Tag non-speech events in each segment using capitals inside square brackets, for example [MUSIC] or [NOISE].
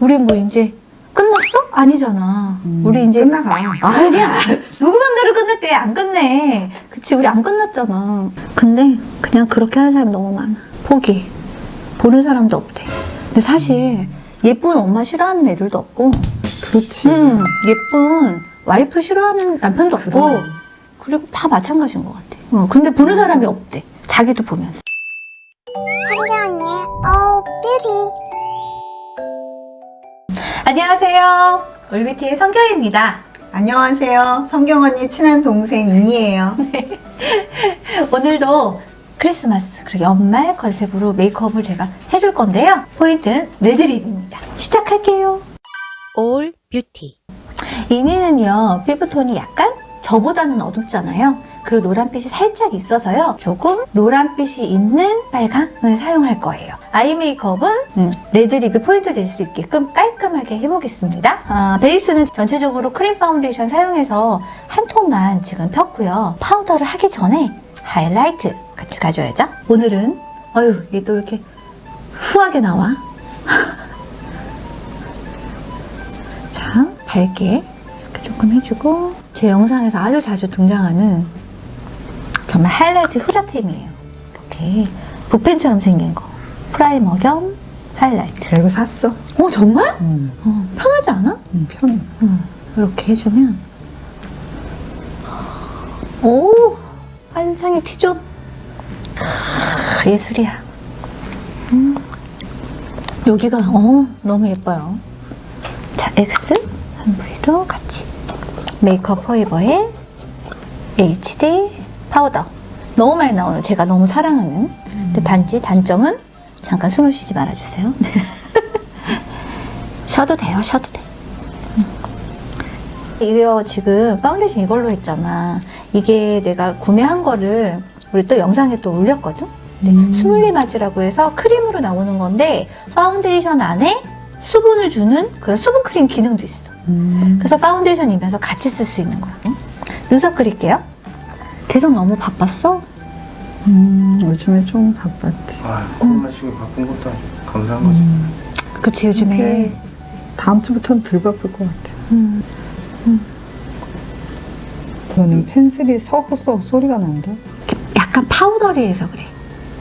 우리 뭐 이제 끝났어? 아니잖아. 음, 우리 이제 끝나가. 아니야. [LAUGHS] 누구 맘대로 끝냈대. 안 끝내. 그치, 우리 안 끝났잖아. 근데 그냥 그렇게 하는 사람 너무 많아. 포기. 보는 사람도 없대. 근데 사실 예쁜 엄마 싫어하는 애들도 없고, 그렇지. 음, 예쁜 와이프 싫어하는 남편도 없고, 그럼. 그리고 다 마찬가지인 것 같아. 어, 근데 보는 사람이 없대. 자기도 보면서. 성경 언니의 Oh Beauty 안녕하세요. 올비티의 성경입니다. 안녕하세요. 성경 언니 친한 동생 인이에요. [LAUGHS] 오늘도 크리스마스 그리고 연말 컨셉으로 메이크업을 제가 해줄 건데요. 포인트는 레드립입니다. 시작할게요. All Beauty. 이니는요 피부톤이 약간 저보다는 어둡잖아요. 그리고 노란빛이 살짝 있어서요. 조금 노란빛이 있는 빨강을 사용할 거예요. 아이 메이크업은 음, 레드립이 포인트 될 수 있게끔 깔끔하게 해보겠습니다. 아, 베이스는 전체적으로 크림 파운데이션 사용해서 한 톤만 지금 폈고요. 파우더를 하기 전에 하이라이트 같이 가져야죠. 오늘은 어휴 이게 또 이렇게 후하게 나와. [LAUGHS] 자 밝게 이렇게 조금 해주고 제 영상에서 아주 자주 등장하는 정말 하이라이트 후자템이에요. 이렇게 붓펜처럼 생긴 거 프라이머 겸 하이라이트. 자, 이거 샀어. 어 정말? 음, 어, 편하지 않아? 음, 편해. 응, 이렇게 해주면 오 환상의 티존 크, 예술이야 음, 여기가 어 너무 예뻐요 자 X 한 부위도 같이 메이크업 포이버의 HD 파우더 너무 많이 나오는 제가 너무 사랑하는 근데 단지 단점은 잠깐 숨을 쉬지 말아주세요 [LAUGHS] 쉬어도 돼요 쉬어도 돼 이거 지금 파운데이션 이걸로 했잖아. 이게 내가 구매한 거를 우리 또 영상에 또 올렸거든? 음. 스물리마즈라고 해서 크림으로 나오는 건데 파운데이션 안에 수분을 주는 그 수분 크림 기능도 있어. 음. 그래서 파운데이션이면서 같이 쓸 수 있는 거라고. 눈썹 그릴게요. 계속 너무 바빴어? 음, 요즘에 좀 바빴지. 아, 코로나 시국에 바쁜 것도 아니고 감사한 거지. 그치 요즘에. 다음 주부터는 덜 바쁠 것 같아. 음. 저는 펜슬이 서걱서걱 소리가 난다. 약간 파우더리해서 그래.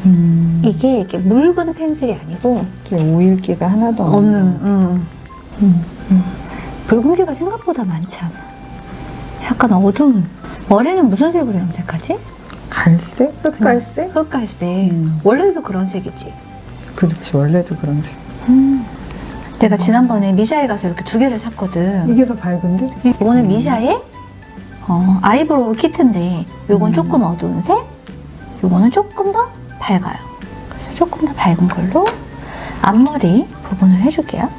음. 이게 이렇게 묽은 펜슬이 아니고 오일기가 하나도 없는. 없는. 음. 음. 붉은기가 생각보다 많지 않아. 약간 어두운. 머리는 무슨 색으로 염색하지? 갈색? 흑갈색? 흑갈색. 음. 원래도 그런 색이지. 그렇지, 원래도 그런 색. 내가 지난번에 미샤에 가서 이렇게 두 개를 샀거든. 이게 더 밝은데? 이거는 미샤의 어, 아이브로우 키트인데 요건 음. 조금 어두운 색, 요거는 조금 더 밝아요. 그래서 조금 더 밝은 걸로 앞머리 부분을 해줄게요.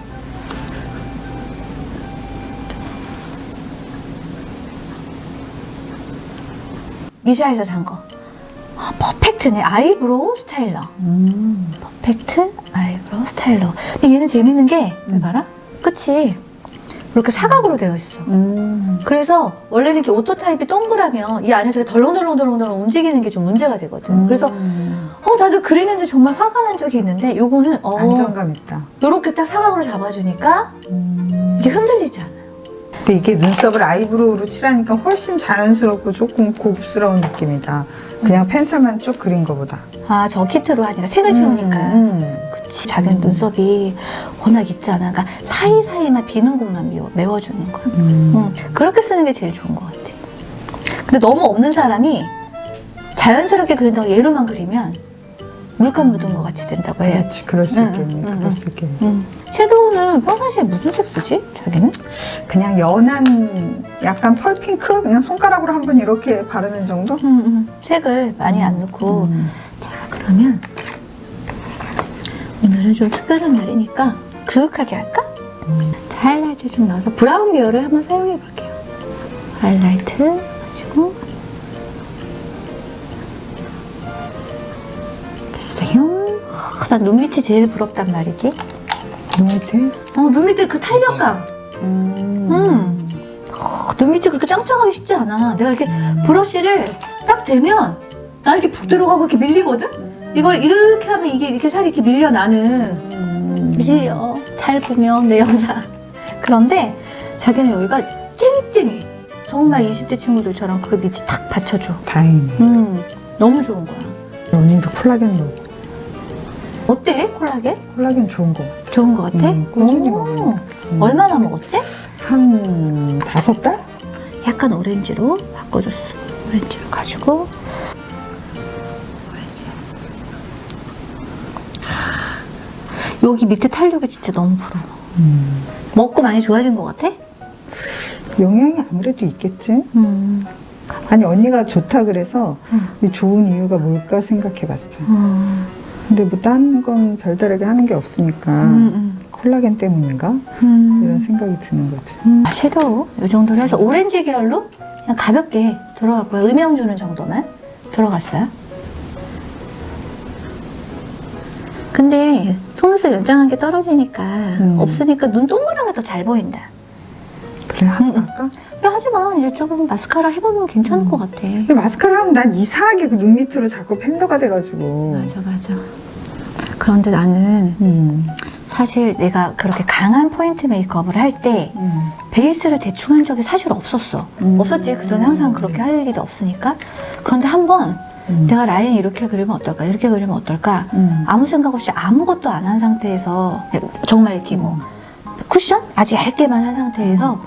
미샤에서 산 거. 아, 퍼펙트네. 아이브로우 스타일러. 음. 퍼펙트 아이브로우 스타일러. 근데 얘는 재밌는 게, 음. 봐라. 끝이 이렇게 사각으로 되어 있어. 음. 그래서 원래는 이렇게 오토 타입이 동그라면 이 안에서 덜렁덜렁덜렁덜렁 움직이는 게 좀 문제가 되거든. 음. 그래서 어 나도 그리는데 정말 화가 난 적이 있는데 요거는 어 안정감 있다. 요렇게 딱 사각으로 잡아주니까 음. 이게 흔들리지 않아. 근데 이게 눈썹을 아이브로우로 칠하니까 훨씬 자연스럽고 조금 고급스러운 느낌이다. 그냥 펜슬만 쭉 그린 거보다. 아 저 키트로 하니까 색을 채우니까. 음. 그치. 자기는 눈썹이 워낙 있잖아. 그러니까 사이사이만 비는 곳만 메워, 메워주는 거야. 음. 응, 그렇게 쓰는 게 제일 좋은 것 같아. 근데 너무 없는 사람이 자연스럽게 그린다고 얘로만 그리면 물감 묻은 것 같이 된다고 해야지. 그렇지, 그럴 수 응, 있겠네. 응, 그럴 응. 수 있겠네. 응. 섀도우는 평상시에 무슨 색 쓰지? 자기는? 그냥 연한 약간 펄핑크 그냥 손가락으로 한번 이렇게 바르는 정도? 응, 응. 색을 많이 안 넣고. 음. 자, 그러면 오늘은 좀 특별한 날이니까 그윽하게 할까? 음. 자, 하이라이트 좀 넣어서 브라운 계열을 한번 사용해 볼게요. 하이라이트 가지고 난 눈밑이 제일 부럽단 말이지. 눈 밑에? 어, 눈 밑에 그 탄력감. 음. 음. 어, 눈 밑이 그렇게 짱짱하기 쉽지 않아. 내가 이렇게 브러쉬를 딱 대면 나 이렇게 푹 들어가고 이렇게 밀리거든? 이걸 이렇게 하면 이게 이렇게 살이 이렇게 밀려 나는 음. 음. 밀려. 잘 보면 내 영상. 그런데 자기는 여기가 쨍쨍해. 정말 20대 친구들처럼 그 밑이 탁 받쳐줘. 다행이네. 음, 너무 좋은 거야. 언니도 콜라겐 먹어. 어때? 콜라겐? 콜라겐 좋은 거. 좋은 거 같아? 음, 꾸준히 오, 먹으니까. 음. 얼마나 먹었지? 한 다섯 달? 약간 오렌지로 바꿔줬어. 오렌지로 가지고. 오렌지. 여기 밑에 탄력이 진짜 너무 부러워. 음. 먹고 많이 좋아진 것 같아? 영양이 아무래도 있겠지? 음. 아니, 언니가 좋다 그래서 음. 이 좋은 이유가 뭘까 생각해 봤어. 음. 근데 뭐딴건 별다르게 하는 게 없으니까 음. 콜라겐 때문인가? 음. 이런 생각이 드는 거지. 음. 섀도우 이 정도로 해서 오렌지 계열로 그냥 가볍게 들어갔고요. 음영 주는 정도만 들어갔어요. 근데 속눈썹 연장한 게 떨어지니까 음. 없으니까 눈 동그란 게 더 잘 보인다. 그래, 하지 음. 말까? 야, 하지마. 이제 조금 마스카라 해보면 괜찮을 음. 것 같아. 근데 마스카라 하면 난 이상하게 그 눈 밑으로 자꾸 팬더가 돼가지고. 맞아, 맞아. 그런데 나는 음. 사실 내가 그렇게 강한 포인트 메이크업을 할 때 음. 베이스를 대충 한 적이 사실 없었어. 음. 없었지. 그전에 항상 그렇게 할 일이 없으니까. 그런데 한번 음. 내가 라인 이렇게 그리면 어떨까? 이렇게 그리면 어떨까? 음. 아무 생각 없이 아무것도 안 한 상태에서 정말 이렇게 뭐 쿠션 아주 얇게만 한 상태에서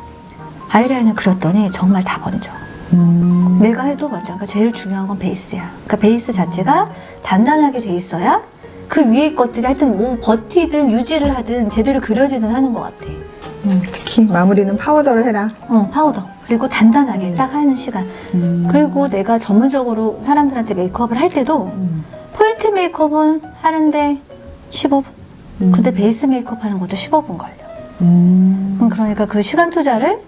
아이라인을 그렸더니 정말 다 번져. 음. 내가 해도 먼저 그러니까 제일 중요한 건 베이스야. 그러니까 베이스 자체가 단단하게 돼 있어야 그 위에 것들이 하여튼 뭐 버티든 유지를 하든 제대로 그려지든 하는 것 같아. 음, 특히 마무리는 파우더를 해라. 어 파우더 그리고 단단하게 딱 하는 시간. 음. 그리고 내가 전문적으로 사람들한테 메이크업을 할 때도 음. 포인트 메이크업은 하는데 15분. 음. 근데 베이스 메이크업 하는 것도 15분 걸려. 음. 음, 그러니까 그 시간 투자를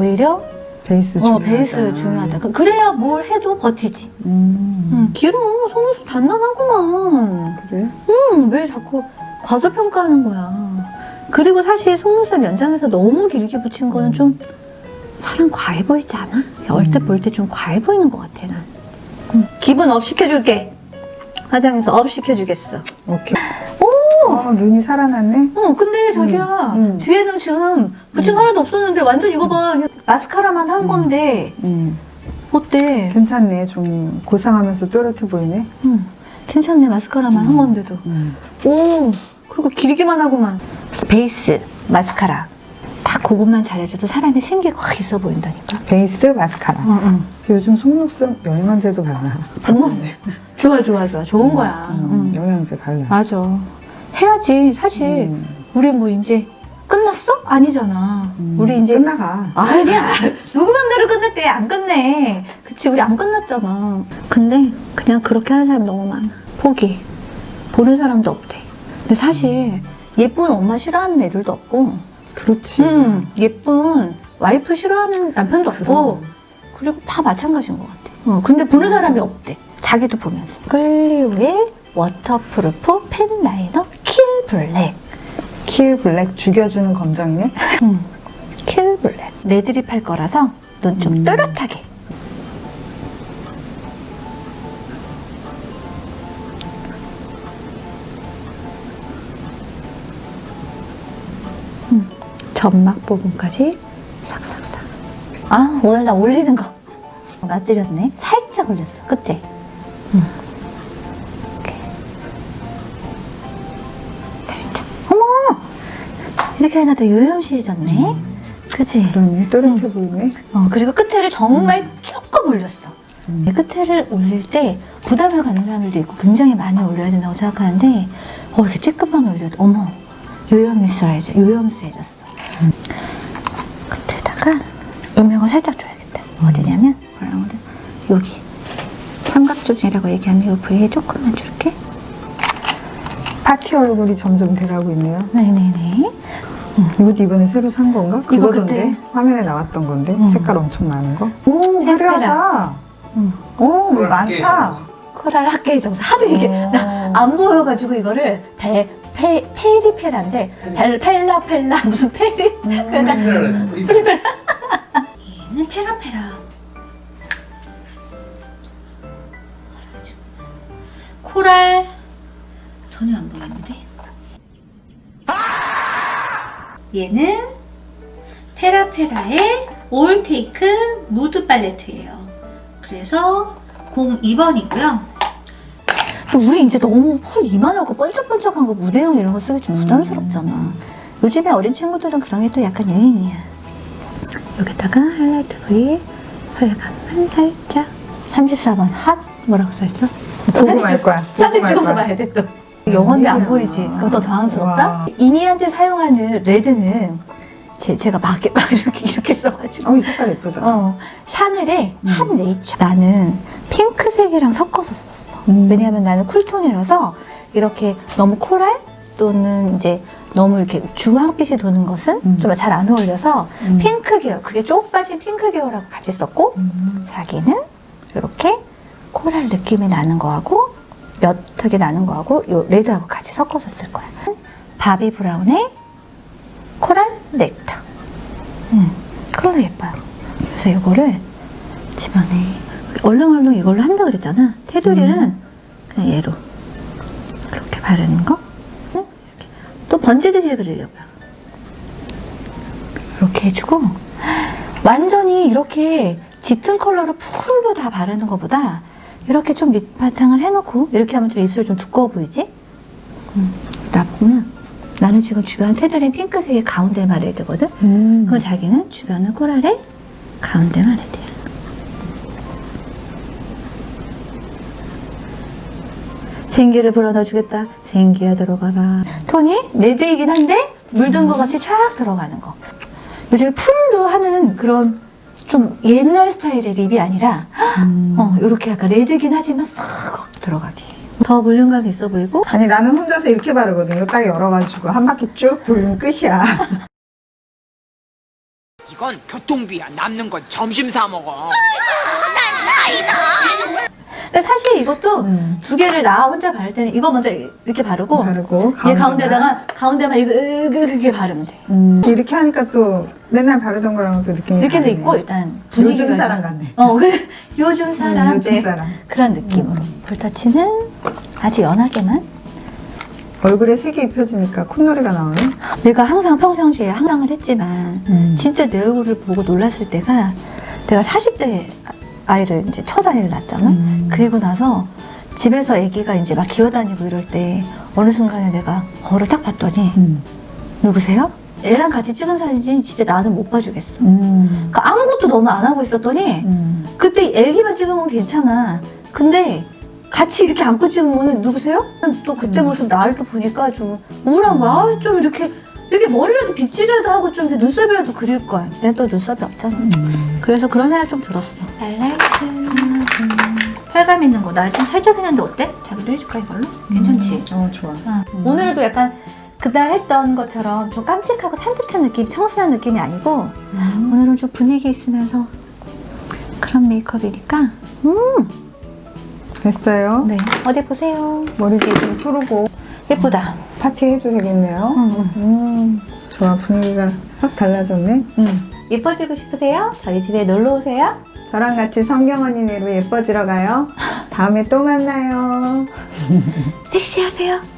오히려 베이스 어, 중요하다. 베이스 중요하다. 그- 그래야 뭘 해도 버티지. 음. 음, 길어. 속눈썹 단단하구만. 그래? 음, 왜 자꾸 과소평가하는 거야. 그리고 사실 속눈썹 연장해서 너무 길게 붙인 거는 좀 사람 과해 보이지 않아? 얼핏 볼때 좀 과해 보이는 것 같아, 난. 음, 기분 업 시켜줄게. 화장해서 업 시켜주겠어. 오케이. 오! 어, 눈이 살아났네. 어, 근데 자기야, 음. 뒤에는 지금 붙인 거 하나도 없었는데 완전 이거 봐. 마스카라만 한 건데, 음. 어때? 괜찮네. 좀 고상하면서 또렷해 보이네. 음, 괜찮네, 마스카라만 한 건데도. 음. 오, 그리고 길게만 하고만. 베이스, 마스카라. 다 그것만 잘해줘도 사람이 생기 확 있어 보인다니까. 베이스 마스카라. 응, 응. 요즘 속눈썹 영양제도 발라. 어머, 좋아, 좋아, 좋아. 좋은 거야. 음, 응. 영양제 발라. 맞아. 해야지. 사실, 음. 우리 뭐 이제 끝났어? 아니잖아. 음, 우리 이제. 끝나가. 아니야. [LAUGHS] 누구 맘대로 끝냈대. 안 끝내. 그치, 우리 안 끝났잖아. 근데 그냥 그렇게 하는 사람이 너무 많아. 포기. 보는 사람도 없대. 근데 사실 예쁜 엄마 싫어하는 애들도 없고, 그렇지. 음, 예쁜 와이프 싫어하는 남편도 없고, 그럼. 그리고 다 마찬가지인 것 같아. 어, 근데 보는 사람이 없대. 자기도 보면서. 클리오의 워터프루프 펜 라이너 킬 블랙. 킬 블랙 죽여주는 검정이네. 음, 킬 블랙. 레드립 할 거라서 눈좀 음. 또렷하게. 음, 점막 부분까지 싹싹싹. 아, 오늘 나 올리는 거. 놔드렸네. 살짝 올렸어, 끝에. 음. 이렇게 더 요염시해졌네. 그치? 그러네. 또렷해 보이네. 어, 그리고 끝에를 정말 조금 올렸어. 음. 끝에를 올릴 때 부담을 갖는 사람들도 있고 굉장히 많이 올려야 된다고 생각하는데 어, 이렇게 찔끔만 올려도 어머 요염스해져 요염스해졌어. 끝에다가 음영을 살짝 줘야겠다. 어디냐면 뭐라고 그래? 여기 삼각조직이라고 얘기하는 이 부위에 조금만 줄게. 파티 얼굴이 점점 돼가고 있네요. 네네네. 이것도 이번에 새로 산 건가? 이거 그거던데? 그때. 화면에 나왔던 건데? 음. 색깔 엄청 많은 거? 오, 화려하다. 음. 오, 왜 많다. 코랄 학계의 정사 하도 이게 오. 나안 보여가지고 이거를 배, 페, 페리페라인데 벨, 펠라 펠라 [LAUGHS] 무슨 페리 그러니까 얘는 페라페라 코랄 전혀 안 보이는데 얘는 페라페라의 올 테이크 무드 팔레트예요. 그래서 02번이고요. 우리 이제 너무 펄 이만하고 번쩍번쩍한 거 무대용 이런 거 쓰기 좀 부담스럽잖아. 요즘에 어린 친구들은 그런 게 또 약간 유행이야. 여기다가 하이라이트 부위 펄감만 살짝 34번 핫 뭐라고 써있어? 거야. 사진 말 찍어서. 봐야 돼 또. 영어인데 안. 보이지? 그럼 더 당황스럽다? 와. 이니한테 사용하는 레드는 제, 제가 막, 이렇게- 막 이렇게 이렇게 써가지고 어, 이 색깔 예쁘다. 어, 샤넬의 음. 핫 네이처 나는 핑크색이랑 섞어서 썼어 음. 왜냐하면 나는 쿨톤이라서 이렇게 너무 코랄 또는 이제 너무 이렇게 주황빛이 도는 것은 음. 좀 잘 안 어울려서 음. 핑크 계열 그게 쪽 빠진 핑크 계열하고 같이 썼고 음. 자기는 이렇게 코랄 느낌이 나는 거하고 옅하게 나는 거하고 요 레드하고 같이 섞어서 쓸 거야. 바비 브라운의 코랄 넥터. 음, 컬러 예뻐요. 그래서 이거를 집안에 얼렁얼렁 이걸로 한다 그랬잖아. 테두리는 그냥 얘로 이렇게 바르는 거. 응? 이렇게. 또 번지듯이 그리려고요. 이렇게 해주고 완전히 이렇게 짙은 컬러로 풀로 다 바르는 것보다 이렇게 좀 밑바탕을 해놓고 이렇게 하면 좀 입술 좀 두꺼워 보이지? 음, 나 보면 나는 지금 주변 테두리 핑크색의 가운데만 레드거든? 음. 그럼 자기는 주변은 코랄의 가운데만 레드야. 생기를 불어넣어주겠다. 생기야 들어가라. 톤이 레드이긴 한데 물든 것 같이 촥 들어가는 거. 요즘에 풀로 하는 그런 좀 옛날 스타일의 립이 아니라 음. 어, 이렇게 약간 레드긴 하지만 싹 들어가기. 더 볼륨감 있어 보이고 아니, 나는 혼자서 이렇게 바르거든. 이거 딱 열어가지고 한 바퀴 쭉 돌리면 끝이야. 이건 교통비야. 남는 건 점심 사 먹어. 근데 사실 이것도 음. 두 개를 나 혼자 바를 때는 이거 먼저 이렇게 바르고 바르고. 얘 가운데다가 가운데만 이거 이렇게 바르면 돼. 음. 이렇게 하니까 또 맨날 바르던 거랑 또 느낌이 느낌도 다르네. 있고 일단 분위기가 요즘 사람 좀- 같네. 어. 요즘 사람. 음, 요즘 네. 사람. 그런 느낌으로. 볼터치는 아주 연하게만. 얼굴에 색이 입혀지니까 콧노래가 나오네. 내가 항상 평상시에 항상을 했지만 음. 진짜 내 얼굴을 보고 놀랐을 때가 내가 40대 아이를 이제 첫 아이를 낳았잖아. 음. 그리고 나서 집에서 아기가 이제 막 기어다니고 이럴 때 어느 순간에 내가 거울을 딱 봤더니 음. 누구세요? 애랑 같이 찍은 사진이 진짜 나는 못 봐주겠어. 음. 그러니까 아무것도 너무 안 하고 있었더니 음. 그때 애기만 찍은 건 괜찮아. 근데 같이 이렇게 안고 찍은 거는 누구세요? 또 그때 음. 모습 나를 또 보니까 좀 우울한 거야. 아, 좀 이렇게 이렇게 머리라도 빗질이라도 하고 좀 이렇게 눈썹이라도 그릴 걸. 내가 또 눈썹이 없잖아. 음. 그래서 그런 생각 좀 들었어. 라이트 혈감 있는 거. 나 좀 살짝 했는데 어때? 자기도 해줄까 이걸로? 괜찮지? 어, 좋아. 아, 오늘도 약간 그날 했던 것처럼 좀 깜찍하고 산뜻한 느낌, 청순한 느낌이 아니고 음. 오늘은 좀 분위기 있으면서 그런 메이크업이니까 음, 됐어요. 네 어디 보세요 머리도 좀 풀고 예쁘다 파티 해도 되겠네요. 음, 음. 좋아. 분위기가 확 달라졌네. 음. 예뻐지고 싶으세요? 저희 집에 놀러 오세요 저랑 같이 성경 언니네로 예뻐지러 가요. 다음에 또 만나요. [LAUGHS] 섹시하세요